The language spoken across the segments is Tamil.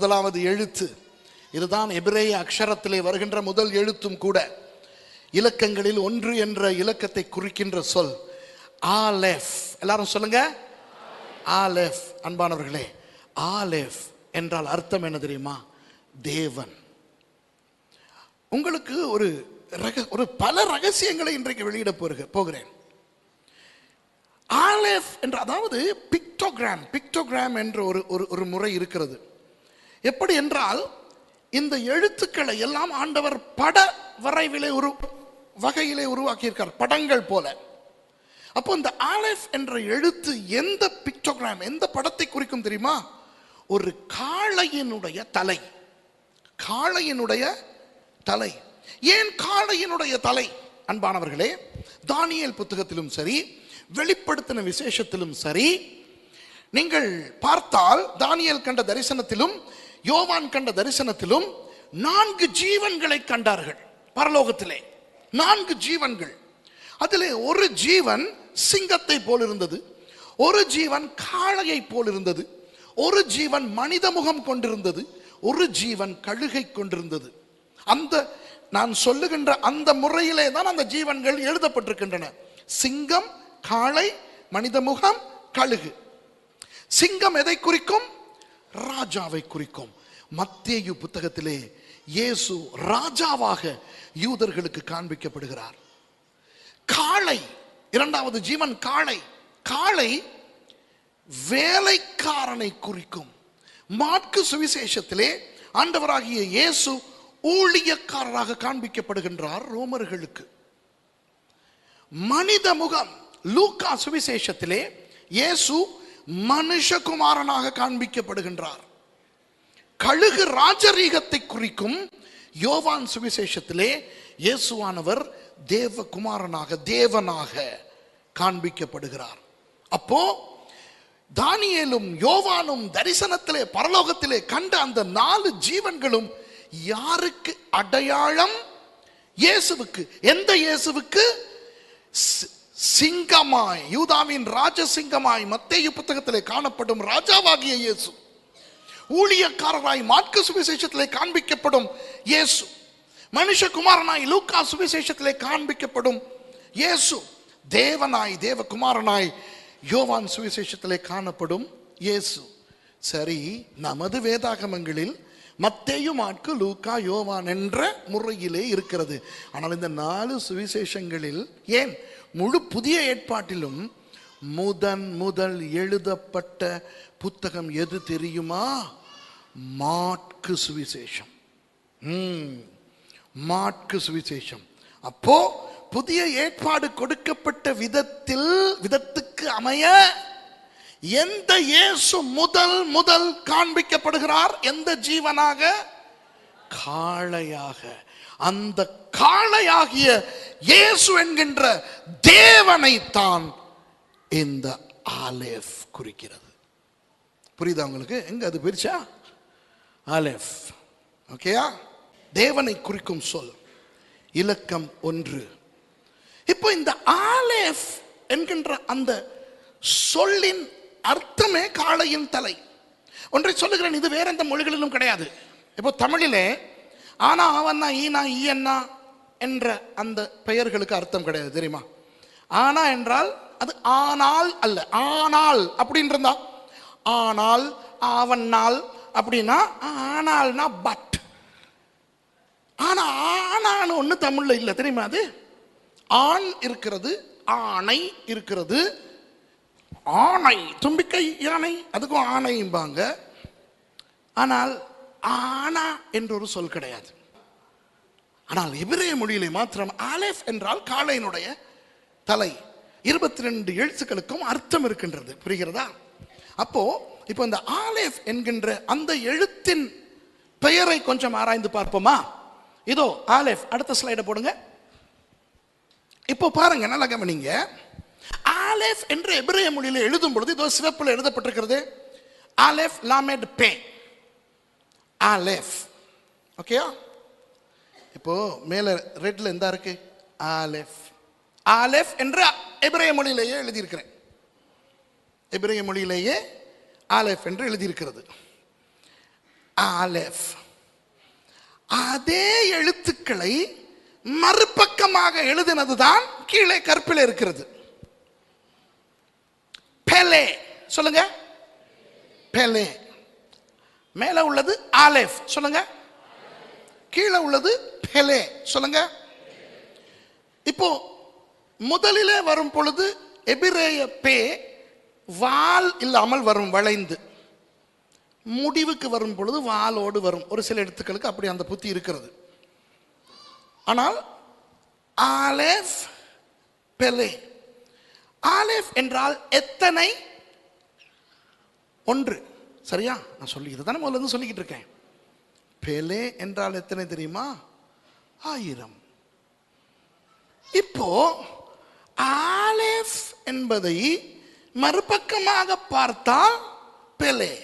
முதலாவது எழுத்து. இதுதான் எபிரேய அக்ஷரத்திலே வருகின்ற முதல் எழுத்தும் கூட. இலக்கங்களில் ஒன்று என்ற இலக்கத்தை குறிக்கின்ற சொல். ஆலெஃப். எல்லாரும் சொல்லுங்க. ஆலெஃப். அன்பானவர்களே ஆலெஃப் என்றால் அர்த்தம் என்ன தெரியுமா? தேவன். உங்களுக்கு ஒரு ரக ஒரு பல ரகசியங்களை இன்றைக்கு வெளியிட போருக போகிறேன். ஆலெஃப் என்ற அதாவது பிக்டோகிராம் பிக்டோகிராம் என்ற ஒரு ஒரு ஒரு முறை இருக்கிறது. எப்படி என்றால் இந்த எழுத்துக்களை எல்லாம் ஆண்டவர் பட வரைவிலே உரு வகையிலே உருவாக்கியிருக்கார் படங்கள் போல. அப்போ இந்த ஆலெஃப் என்ற எழுத்து எந்த பிக்டோகிராம் எந்த படத்தை குறிக்கும் தெரியுமா? ஒரு காளையினுடைய தலை. காளையினுடைய தலை. ஏன் காளையினுடைய தலை? அன்பானவர்களே தானியல் புத்தகத்திலும் சரி வெளிப்படுத்தின விசேஷத்திலும் சரி நீங்கள் பார்த்தால் தானியல் கண்ட தரிசனத்திலும் யோவான் கண்ட தரிசனத்திலும் நான்கு ஜீவன்களை கண்டார்கள். பரலோகத்திலே நான்கு ஜீவன்கள். அதிலே ஒரு ஜீவன் சிங்கத்தை போல் இருந்தது ஒரு ஜீவன் காளையை போல் இருந்தது ஒரு ஜீவன் மனித முகம் கொண்டிருந்தது. ஒரு ஜீவன் கழுகை கொண்டிருந்தது. அந்த நான் சொல்லுகின்ற அந்த முறையிலே தான் அந்த ஜீவன்கள் எழுதப்பட்டிருக்கின்றன. சிங்கம் காளை மனித முகம் கழுகு. சிங்கம் எதை குறிக்கும்? ராஜாவை குறிக்கும். மத்தேயு புத்தகத்திலே இயேசு ராஜாவாக யூதர்களுக்கு காண்பிக்கப்படுகிறார். காளை இரண்டாவது ஜீவன் காளை. காளை வேலைக்காரனை குறிக்கும். மாட்கு சுவிசேஷத்திலே ஆண்டவராகிய இயேசு ஊழியக்காரராக காண்பிக்கப்படுகின்றார் ரோமர்களுக்கு. மனித முகம் லூக்கா சுவிசேஷத்திலே இயேசு மனுஷகுமாரனாக காண்பிக்கப்படுகின்றார். கழுகு ராஜரீகத்தை குறிக்கும் யோவான் சுவிசேஷத்திலே இயேசுவானவர் தேவகுமாரனாக தேவனாக காண்பிக்கப்படுகிறார். அப்போ தானியேலும் யோவானும் தரிசனத்திலே பரலோகத்திலே கண்ட அந்த நாலு ஜீவன்களும் யாருக்கு அடையாளம்? இயேசுவுக்கு. எந்த இயேசுவுக்கு? சிங்கமாய் யூதாவின் ராஜசிங்கமாய் மத்தேயு புத்தகத்திலே காணப்படும் ராஜாவாகிய இயேசு. ஊழியக்காரராய் மார்க்கு சுவிசேஷத்திலே காண்பிக்கப்படும் இயேசு. மனுஷகுமாரனாய் லூக்கா சுவிசேஷத்திலே காண்பிக்கப்படும் இயேசு. தேவனாய் தேவகுமாரனாய் யோவான் சுவிசேஷத்திலே காணப்படும் இயேசு. சரி நமது வேதாகமங்களில் மத்தேயும் மாட்கு லூக்கா யோவான் என்ற முறையிலே இருக்கிறது. ஆனால் இந்த நாலு சுவிசேஷங்களில் ஏன் முழு புதிய ஏற்பாட்டிலும் முதன் முதல் எழுதப்பட்ட புத்தகம் எது தெரியுமா? மாட்கு சுவிசேஷம். ம், சுவிசேஷம். அப்போ புதிய ஏற்பாடு கொடுக்கப்பட்ட விதத்தில் விதத்துக்கு அமைய எந்த இயேசு முதல் முதல் காண்பிக்கப்படுகிறார்? எந்த ஜீவனாக? காளையாக. அந்த காளையாகிய இயேசு என்கின்ற தேவனைத்தான் இந்த ஆலேஃப் குறிக்கிறது. புரியுதா உங்களுக்கு? எங்க அது பிரிச்சா ஆலேஃப் ஓகேயா தேவனை குறிக்கும் சொல். இலக்கம் ஒன்று. இப்போ இந்த ஆலேஃப் என்கின்ற அந்த சொல்லின் அர்த்தமே காளையின் தலை. ஒன்றை சொல்லுகிறேன் இது வேற எந்த மொழிகளிலும் கிடையாது. இப்போ தமிழிலே ஆனா அவன்னா ஈனா ஈயன்னா என்ற அந்த பெயர்களுக்கு அர்த்தம் கிடையாது தெரியுமா? ஆனா என்றால் அது ஆனால் அல்ல. ஆனால் அப்படின்னு இருந்தா ஆனால் ஆவன்னால் அப்படின்னா ஆனால்னா பட் ஆனா ஆனான்னு ஒன்று தமிழ்ல இல்லை தெரியுமா அது? ஆண் இருக்கிறது ஆணை இருக்கிறது ஆணை தும்பிக்கை யானை அதுக்கும் ஆணைம்பாங்க ஆனால் ஆனா என்ற ஒரு சொல் கிடையாது. ஆனால் எபிரே மொழியிலே மாத்திரம் ஆலேஃப் என்றால் காளையினுடைய தலை. இருபத்தி ரெண்டு எழுத்துக்களுக்கும் அர்த்தம் இருக்கின்றது. புரிகிறதா? அப்போ இப்போ இந்த ஆலேஃப் என்கின்ற அந்த எழுத்தின் பெயரை கொஞ்சம் ஆராய்ந்து பார்ப்போமா? இதோ ஆலேஃப் அடுத்த ஸ்லைடை போடுங்க. இப்போ பாருங்க நல்லா கவனிங்க. ஆலேஃப் என்று எபிரேய மொழியில் எழுதும் பொழுது இதோ சிவப்பில் எழுதப்பட்டிருக்கிறது. ஆலேஃப் லாமெட் பே. ஆலேஃப். ஓகேயா? இப்போ மேல ரெட்ல எந்த இருக்கு? ஆலேஃப். ஆலேஃப் என்ற எபிரேய மொழியிலேயே எழுதியிருக்கிறேன். எபிரேய மொழியிலேயே ஆலேஃப் என்று எழுதியிருக்கிறது. ஆலெஃப். அதே எழுத்துக்களை மறுபக்கமாக எழுதினதுதான் கீழே கற்பில் இருக்கிறது. பெலே. சொல்லுங்க. பெலே. மேல உள்ளது ஆலெஃப். சொல்லுங்க. கீழே உள்ளது பெலே சொல்லுங்க. இப்போ முதலிலே வரும் பொழுது எபிரேய பே வால் இல்லாமல் வரும் வளைந்து. முடிவுக்கு வரும் பொழுது வாலோடு வரும். ஒரு சில எழுத்துக்களுக்கு அப்படி அந்த புத்தி இருக்கிறது. ஆனால் ஆலேஃப் பெலே. ஆலேஃப் என்றால் எத்தனை? ஒன்று. சரியா? நான் சொல்லி இதை தானே முதல்ல இருந்து சொல்லிக்கிட்டு இருக்கேன். பெலே என்றால் எத்தனை தெரியுமா? ஆயிரம். இப்போ ஆலேஃப் என்பதை மறுபக்கமாக பார்த்தால் பெலே.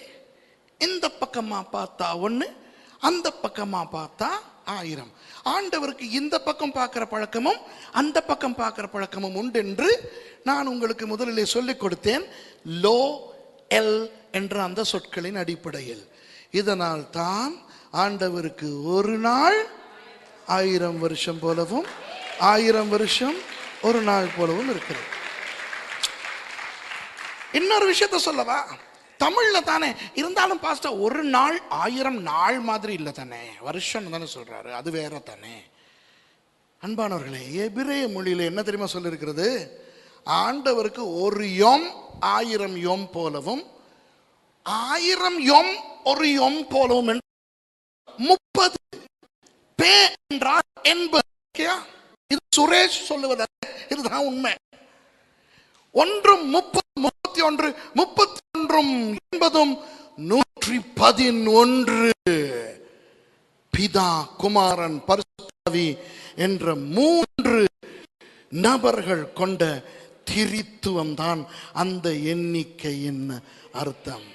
இந்த பக்கமா பார்த்தா ஒன்று அந்த பக்கமா பார்த்தா ஆயிரம். ஆண்டவருக்கு இந்த பக்கம் பார்க்குற பழக்கமும் அந்த பக்கம் பார்க்குற பழக்கமும் உண்டு என்று நான் உங்களுக்கு முதலிலே சொல்லிக் கொடுத்தேன். லோ எல் என்ற அந்த சொற்களின் அடிப்படையில். இதனால் தான் ஆண்டவருக்கு ஒரு நாள் ஆயிரம் வருஷம் போலவும் ஆயிரம் வருஷம் ஒரு நாள் போலவும் இருக்கிறது இன்னொரு விஷயத்த சொல்லவா? தமிழ்ல தானே இருந்தாலும் பாஸ்டர் ஒரு நாள் ஆயிரம் நாள் மாதிரி இல்லை தானே. வருஷம் தானே சொல்றாரு அது வேற தானே. அன்பானவர்களே எபிரேய மொழியில என்ன தெரியுமா சொல்லியிருக்கிறது ஆண்டவருக்கு ஒரு யோம் ஆயிரம் யோம் போலவும் ஆயிரம் யோம் ஒரு யோம் போலவும் என்று முப்பது பே என்றால் என்பது இது சுரேஷ் சொல்லுவதல்ல இதுதான் உண்மை. ஒன்றும் முப்பது முப்பத்தி ஒன்று முப்பத்தி ஒன்றும் என்பதும் நூற்றி பதினொன்று. பிதா குமாரன் பரிசுத்தாவி என்ற மூன்று நபர்கள் கொண்ட திரித்துவம் தான் அந்த எண்ணிக்கையின் அர்த்தம்.